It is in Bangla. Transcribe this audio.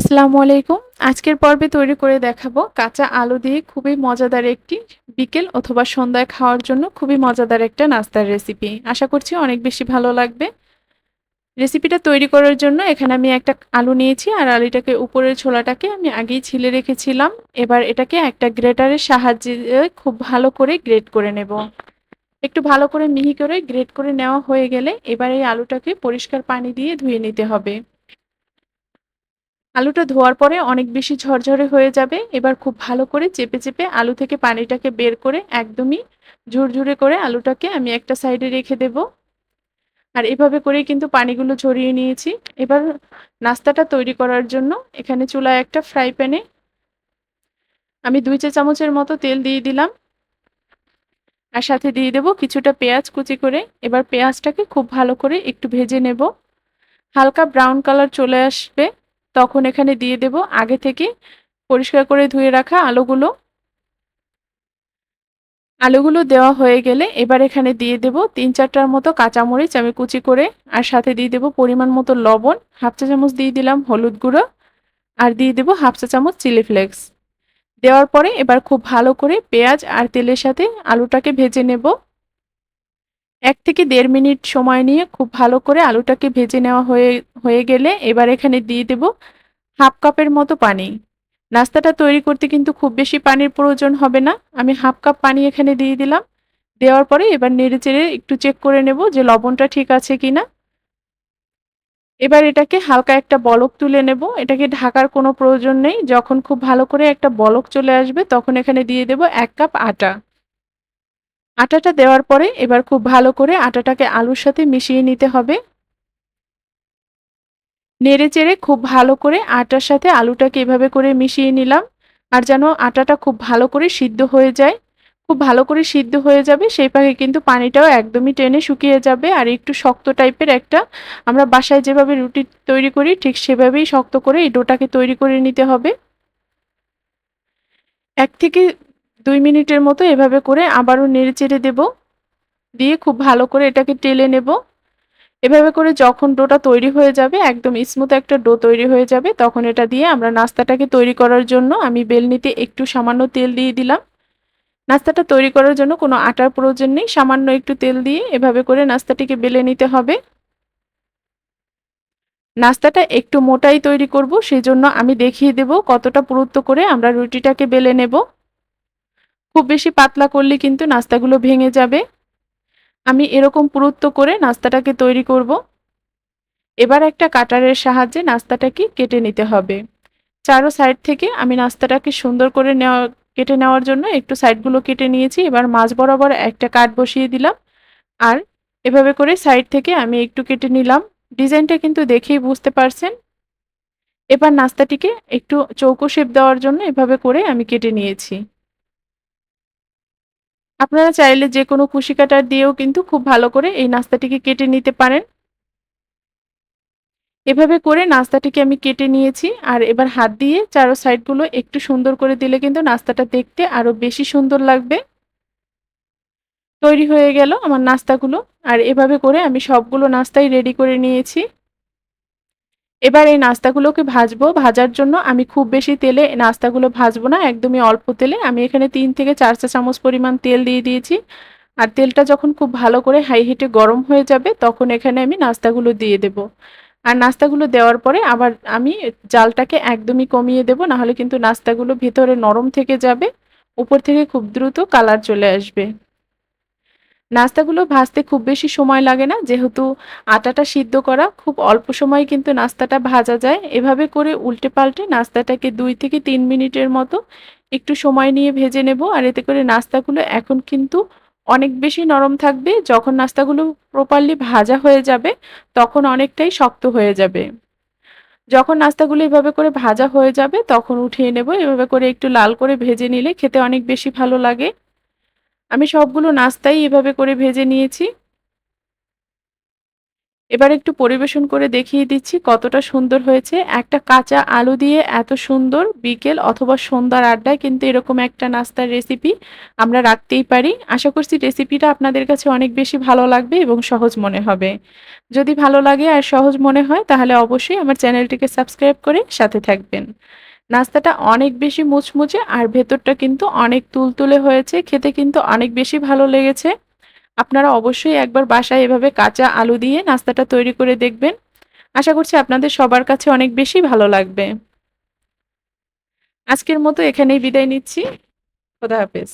আসসালামু আলাইকুম। আজকের পর্বে তৈরি করে দেখাবো কাঁচা আলু দিয়ে খুবই মজাদার একটি বিকেল অথবা সন্ধ্যায় খাওয়ার জন্য খুবই মজাদার একটা নাস্তার রেসিপি। আশা করছি অনেক বেশি ভালো লাগবে। রেসিপিটা তৈরি করার জন্য এখানে আমি একটা আলু নিয়েছি আর আলুটাকে উপরের ছোলাটাকে আমি আগেই ছিলে রেখেছিলাম। এবার এটাকে একটা গ্রেটারের সাহায্যে খুব ভালো করে গ্রেট করে নেব। একটু ভালো করে মিহি করে গ্রেট করে নেওয়া হয়ে গেলে এবার এই আলুটাকে পরিষ্কার পানি দিয়ে ধুয়ে নিতে হবে। আলুটা ধোয়ার পরে অনেক বেশি ঝরঝরে হয়ে যাবে। এবার খুব ভালো করে চেপে চেপে আলু থেকে পানিটাকে বের করে একদমই ঝুরঝুরে করে আলুটাকে আমি একটা সাইডে রেখে দেব। আর এভাবে করেই কিন্তু পানিগুলো ঝরিয়ে নিয়েছি। এবার নাস্তাটা তৈরি করার জন্য এখানে চুলায় একটা ফ্রাই প্যানে আমি দুই চা চামচের মতো তেল দিয়ে দিলাম। আর সাথে দিয়ে দেব কিছুটা পেঁয়াজ কুচি করে। এবার পেঁয়াজটাকে খুব ভালো করে একটু ভেজে নেব। হালকা ব্রাউন কালার চলে আসবে। তখন এখানে দিয়ে দেব, আগে থেকে পরিষ্কার করে ধুয়ে রাখা আলুগুলো। আলুগুলো দেওয়া হয়ে গেলে এবার এখানে দিয়ে দেব তিন চারটার মতো কাঁচামরিচ আমি কুচি করে, আর সাথে দিয়ে দেব পরিমাণ মতো লবণ, হাফ চা চামচ দিয়ে দিলাম হলুদ গুঁড়ো, আর দিয়ে দেব হাফ চা চামচ চিলি ফ্লেক্স। দেওয়ার পরে এবার খুব ভালো করে পেঁয়াজ আর তেলের সাথে আলুটাকে ভেজে নেব। এক থেকে দেড় মিনিট সময় নিয়ে খুব ভালো করে আলুটাকে ভেজে নেওয়া হয়ে হয়ে গেলে এবার এখানে দিয়ে দেব হাফ কাপের মতো পানি। নাস্তাটা তৈরি করতে কিন্তু খুব বেশি পানির প্রয়োজন হবে না। আমি হাফ কাপ পানি এখানে দিয়ে দিলাম। দেওয়ার পরে এবার নেড়ে চেড়ে একটু চেক করে নেব যে লবণটা ঠিক আছে কি না এবার এটাকে হালকা একটা বলক তুলে নেব। এটাকে ঢাকার কোনো প্রয়োজন নেই। যখন খুব ভালো করে একটা বলক চলে আসবে তখন এখানে দিয়ে দেব এক কাপ আটা। আটাটা দেওয়ার পরে এবার খুব ভালো করে আটাটাকে আলুর সাথে মিশিয়ে নিতে হবে। নেড়ে চেড়ে খুব ভালো করে আটার সাথে আলুটাকে এভাবে করে মিশিয়ে নিলাম। আর যেন আটাটা খুব ভালো করে সিদ্ধ হয়ে যায়। খুব ভালো করে সিদ্ধ হয়ে যাবে, সেই পাখে কিন্তু পানিটাও একদমই টেনে শুকিয়ে যাবে। আর একটু শক্ত টাইপের একটা আমরা বাসায় যেভাবে রুটি তৈরি করি, ঠিক সেভাবেই শক্ত করে এই ডোটাকে তৈরি করে নিতে হবে। এক থেকে দুই মিনিটের মতো এভাবে করে আবারও নেড়ে চেড়ে দেব। দিয়ে খুব ভালো করে এটাকে টেলে নেব। এভাবে করে যখন ডোটা তৈরি হয়ে যাবে, একদম স্মুথ একটা ডো তৈরি হয়ে যাবে, তখন এটা দিয়ে আমরা নাস্তাটাকে তৈরি করার জন্য আমি বেলনিতে একটু সামান্য তেল দিয়ে দিলাম। নাস্তাটা তৈরি করার জন্য কোনো আটার প্রয়োজন নেই, সামান্য একটু তেল দিয়ে এভাবে করে নাস্তাটিকে বেলে নিতে হবে। নাস্তাটা একটু মোটাই তৈরি করব সেই জন্য আমি দেখিয়ে দেব কতটা পুরুত্ব করে আমরা রুটিটাকে বেলে নেব। খুব বেশি পাতলা করলে কিন্তু নাস্তাগুলো ভেঙে যাবে। আমি এরকম পুরুত্ব করে নাস্তাটাকে তৈরি করব। এবার একটা কাটারের সাহায্যে নাস্তাটাকে কেটে নিতে হবে। চারো সাইড থেকে আমি নাস্তাটাকে সুন্দর করে নেওয়া, কেটে নেওয়ার জন্য একটু সাইডগুলো কেটে নিয়েছি। এবার মাছ বরাবর একটা কাঠ বসিয়ে দিলাম। আর এভাবে করে সাইড থেকে আমি একটু কেটে নিলাম। ডিজাইনটা কিন্তু দেখেই বুঝতে পারছেন। এবার নাস্তাটিকে একটু চৌকো শেপ দেওয়ার জন্য এভাবে করে আমি কেটে নিয়েছি। আপনারা চাইলে যে কোনো কুশি কাটার দিয়েও কিন্তু খুব ভালো করে এই নাস্তাটিকে কেটে নিতে পারেন। এভাবে করে নাস্তাটিকে আমি কেটে নিয়েছি আর এবার হাত দিয়ে চারো সাইডগুলো একটু সুন্দর করে দিলে কিন্তু নাস্তাটা দেখতে আরও বেশি সুন্দর লাগবে। তৈরি হয়ে গেল আমার নাস্তাগুলো আর এভাবে করে আমি সবগুলো নাস্তাই রেডি করে নিয়েছি। এবার এই নাস্তাগুলোকে ভাজবো। ভাজার জন্য আমি খুব বেশি তেলে নাস্তাগুলো ভাজবো না, একদমই অল্প তেলে। আমি এখানে তিন থেকে চার চা চামচ পরিমাণ তেল দিয়ে দিয়েছি। আর তেলটা যখন খুব ভালো করে হাই হিটে গরম হয়ে যাবে, তখন এখানে আমি নাস্তাগুলো দিয়ে দেব। আর নাস্তাগুলো দেওয়ার পরে আবার আমি জালটাকে একদমই কমিয়ে দেব, নাহলে কিন্তু নাস্তাগুলো ভেতরে নরম থেকে যাবে, উপর থেকে খুব দ্রুত কালার চলে আসবে। নাস্তাগুলো ভাজতে খুব বেশি সময় লাগে না। যেহেতু আটাটা সিদ্ধ করা, খুব অল্প সময় কিন্তু নাস্তাটা ভাজা যায়। এভাবে করে উল্টে পাল্টে নাস্তাটাকে দুই থেকে তিন মিনিটের মতো একটু সময় নিয়ে ভেজে নেব। আর এতে করে নাস্তাগুলো এখন কিন্তু অনেক বেশি নরম থাকবে। যখন নাস্তাগুলো প্রপারলি ভাজা হয়ে যাবে, তখন অনেকটাই শক্ত হয়ে যাবে। যখন নাস্তাগুলো এভাবে করে ভাজা হয়ে যাবে, তখন উঠিয়ে নেব। এভাবে করে একটু লাল করে ভেজে নিলে খেতে অনেক বেশি ভালো লাগে। আমি সবগুলো নাস্তাই এভাবে করে ভেজে নিয়েছি। এবার একটু পরিবেশন করে দেখিয়ে দিচ্ছি কতটা সুন্দর হয়েছে। একটা কাঁচা আলু দিয়ে এত সুন্দর বিকেল অথবা সন্ধ্যার আড্ডায় কিন্তু এরকম একটা নাস্তার রেসিপি আমরা রাখতেই পারি। আশা করছি রেসিপিটা আপনাদের কাছে অনেক বেশি ভালো লাগবে এবং সহজ মনে হবে। যদি ভালো লাগে আর সহজ মনে হয় তাহলে অবশ্যই আমার চ্যানেলটিকে সাবস্ক্রাইব করে সাথে থাকবেন। নাস্তাটা অনেক বেশি মুচমুচে আর ভেতরটা কিন্তু অনেক তুলতুলে হয়েছে, খেতে কিন্তু অনেক বেশি ভালো লেগেছে। আপনারা অবশ্যই একবার বাসায় এভাবে কাঁচা আলু দিয়ে নাস্তাটা তৈরি করে দেখবেন। আশা করছি আপনাদের সবার কাছে অনেক বেশি ভালো লাগবে। আজকের মতো এখানেই বিদায় নিচ্ছি। খোদা হাফেজ।